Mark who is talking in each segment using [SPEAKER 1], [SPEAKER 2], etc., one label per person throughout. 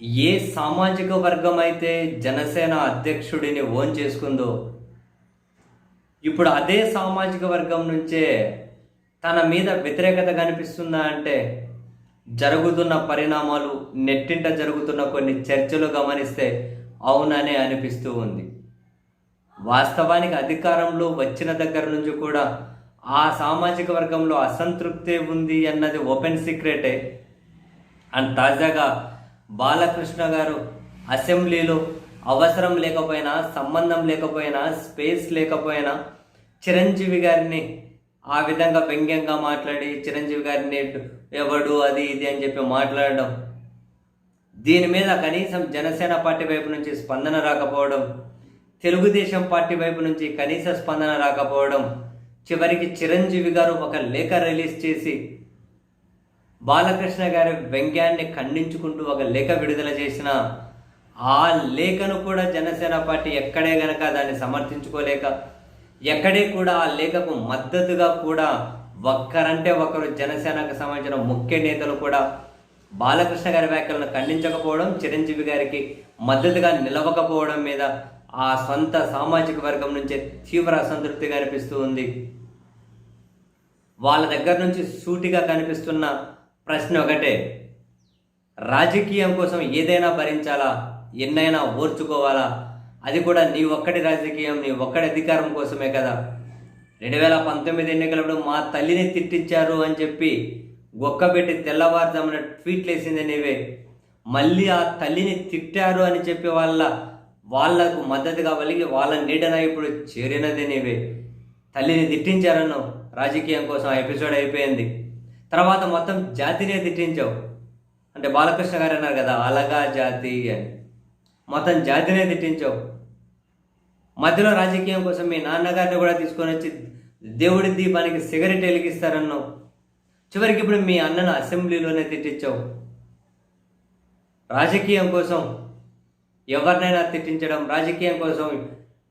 [SPEAKER 1] ఏ సామాజిక వర్గం అయితే జనసేన అధ్యక్షుడిని ఓన్ చేసుకుందో ఇప్పుడు అదే సామాజిక వర్గం నుంచే తన మీద వ్యతిరేకత కనిపిస్తుందా అంటే జరుగుతున్న పరిణామాలు నెట్టింట జరుగుతున్న కొన్ని చర్చలు గమనిస్తే అవుననే అనిపిస్తూ ఉంది. వాస్తవానికి అధికారంలో వచ్చిన దగ్గర నుంచి కూడా ఆ సామాజిక వర్గంలో అసంతృప్తి ఉంది అన్నది ఓపెన్ సీక్రెటే. అండ్ తాజాగా బాలకృష్ణ గారు అసెంబ్లీలో అవసరం లేకపోయినా సంబంధం లేకపోయినా స్పేస్ లేకపోయినా చిరంజీవి గారిని ఆ విధంగా వ్యంగ్యంగా మాట్లాడి చిరంజీవి గారిని ఎవడు అది ఇది అని చెప్పి మాట్లాడడం దీని మీద కనీసం జనసేన పార్టీ వైపు నుంచి స్పందన రాకపోవడం తెలుగుదేశం పార్టీ వైపు నుంచి కనీస స్పందన రాకపోవడం చివరికి చిరంజీవి గారు ఒక లేఖ రిలీజ్ చేసి బాలకృష్ణ గారి వ్యంగ్యాన్ని ఖండించుకుంటూ ఒక లేఖ విడుదల చేసిన ఆ లేఖను కూడా జనసేన పార్టీ ఎక్కడే గనక దాన్ని సమర్థించుకోలేక ఎక్కడే కూడా ఆ లేఖకు మద్దతుగా కూడా ఒక్కరంటే ఒకరు జనసేనకు సంబంధించిన ముఖ్య నేతలు కూడా బాలకృష్ణ గారి వ్యాఖ్యలను ఖండించకపోవడం చిరంజీవి గారికి మద్దతుగా నిలవకపోవడం మీద ఆ సొంత సామాజిక వర్గం నుంచే తీవ్ర అసంతృప్తి కనిపిస్తూ ఉంది. వాళ్ళ దగ్గర నుంచి సూటిగా కనిపిస్తున్న ప్రశ్న ఒకటే. రాజకీయం కోసం ఏదైనా భరించాలా? ఎన్నైనా ఓర్చుకోవాలా? అది కూడా నీ ఒక్కడి రాజకీయం నీ ఒక్కడి అధికారం కోసమే కదా. రెండు వేల పంతొమ్మిది ఎన్నికలప్పుడు మా తల్లిని తిట్టించారు అని చెప్పి గొక్కబెట్టి తెల్లవారుజామున ట్వీట్లు వేసింది నీవే. మళ్ళీ ఆ తల్లిని తిట్టారు అని చెప్పి వాళ్ళ వాళ్ళకు మద్దతుగా వలిగి వాళ్ళ నీడన ఇప్పుడు చేరినది నీవే. తల్లిని తిట్టించారను రాజకీయం కోసం ఆ ఎపిసోడ్ అయిపోయింది. తర్వాత మొత్తం జాతినే తిట్టించావు. అంటే బాలకృష్ణ గారు అన్నారు కదా అలగా జాతి అని. మొత్తం జాతినే తిట్టించావు. మధ్యలో రాజకీయం కోసం మీ నాన్నగారిని కూడా తీసుకొని వచ్చి దేవుడి దీపానికి సిగరెట్ వెలిగిస్తారన్నావు. చివరికి ఇప్పుడు మీ అన్నను అసెంబ్లీలోనే తిట్టించావు. రాజకీయం కోసం ఎవరినైనా తిట్టించడం రాజకీయం కోసం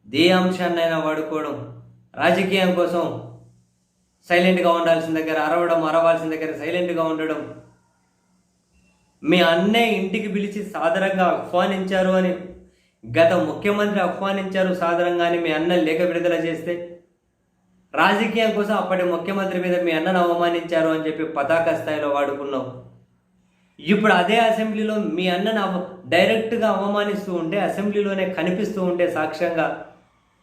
[SPEAKER 1] దే అంశాన్నైనా వాడుకోవడం రాజకీయం కోసం సైలెంట్గా ఉండాల్సిన దగ్గర అరవడం అరవాల్సిన దగ్గర సైలెంట్గా ఉండడం. మీ అన్నయ్య ఇంటికి పిలిచి సాదరంగా ఆహ్వానించారు అని గత ముఖ్యమంత్రి ఆహ్వానించారు సాదరంగా అని మీ అన్న లేఖ విడుదల చేస్తే రాజకీయం కోసం అప్పటి ముఖ్యమంత్రి మీద మీ అన్నను అవమానించారు అని చెప్పి పతాక స్థాయిలో వాడుకున్నావు ఇప్పుడు అదే అసెంబ్లీలో మీ అన్నను డైరెక్ట్గా అవమానిస్తూ ఉంటే అసెంబ్లీలోనే కనిపిస్తూ ఉంటే సాక్ష్యంగా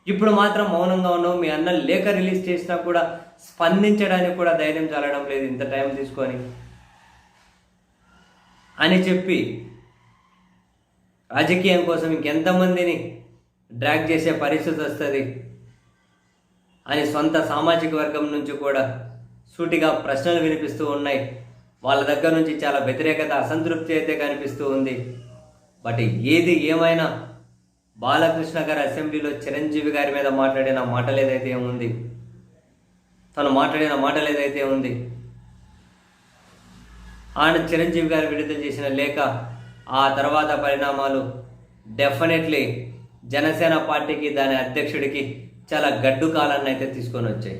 [SPEAKER 1] ఇప్పుడు మాత్రం మౌనంగా ఉన్నావు మీ అన్న లేఖ రిలీజ్ చేసినా కూడా స్పందించడానికి కూడా ధైర్యం చాలడం లేదు ఇంత టైం తీసుకొని. అని చెప్పి రాజకీయం కోసం ఇంకెంతమందిని డ్రాగ్ చేసే పరిస్థితి వస్తుంది అని సొంత సామాజిక వర్గం నుంచి కూడా సూటిగా ప్రశ్నలు వినిపిస్తూ ఉన్నాయి. వాళ్ళ దగ్గర నుంచి చాలా వ్యతిరేకత అసంతృప్తి అయితే కనిపిస్తూ ఉంది. బట్ ఏది ఏమైనా బాలకృష్ణ గారి అసెంబ్లీలో చిరంజీవి గారి మీద మాట్లాడిన మాటలు ఏదైతే ఉంది తను మాట్లాడిన మాటలు ఏదైతే ఉంది ఆయన చిరంజీవి గారు విడుదల చేసిన లేఖ ఆ తర్వాత పరిణామాలు డెఫినెట్లీ జనసేన పార్టీకి దాని అధ్యక్షుడికి చాలా గడ్డు కాలాన్ని అయితే తీసుకొని వచ్చాయి.